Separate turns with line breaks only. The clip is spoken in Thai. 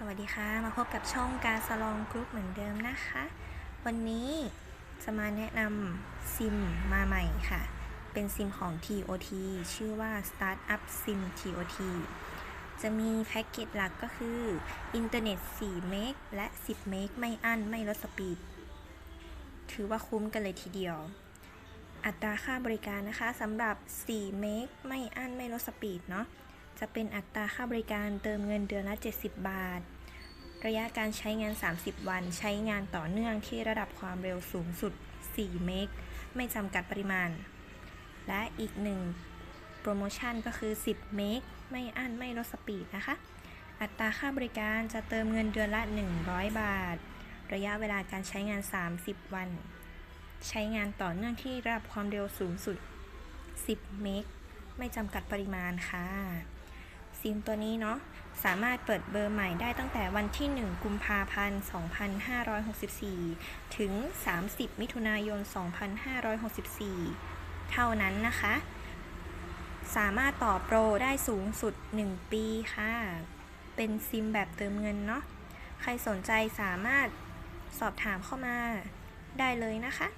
สวัสดีค่ะ มาพบกับช่องการสลองกรุ๊ปเหมือนเดิมนะคะ วันนี้จะมาแนะนำซิมมาใหม่ค่ะ เป็นซิมของ TOT ชื่อว่า Startup SIM TOT จะมีแพ็กเกจหลักก็คืออินเทอร์เน็ต 4 เมกและ 10 เมกไม่อั้น ไม่ลดสปีด ถือว่าคุ้มกันเลยทีเดียว อัตราค่าบริการนะคะสำหรับ 4 เมกไม่อั้น ไม่ลดสปีดเนาะ จะเป็นอัตราค่าบริการเติมเงินเดือนละ 70 บาท ระยะการใช้งาน 30 วัน ใช้งานต่อเนื่องที่ระดับความเร็วสูงสุด 4 เมก ไม่จำกัดปริมาณ และอีกหนึ่งโปรโมชั่นก็คือ 10 เมก ไม่อั้นไม่ลดสปีดนะคะ อัตราค่าบริการจะเติมเงินเดือนละ 100 บาท ระยะเวลาการใช้งาน 30 วัน ใช้งานต่อเนื่องที่ระดับความเร็วสูงสุด 10 เมก ไม่จำกัดปริมาณค่ะ ซิมตัวนี้เนาะสามารถเปิดเบอร์ใหม่ได้ตั้งแต่วันที่ 1 กุมภาพันธ์ 2564 ถึง 30 มิถุนายน 2564 เท่านั้นนะคะ สามารถต่อโปรได้สูงสุด 1 ปีค่ะ เป็นซิมแบบเติมเงินเนาะ ใครสนใจสามารถสอบถามเข้ามาได้เลยนะคะ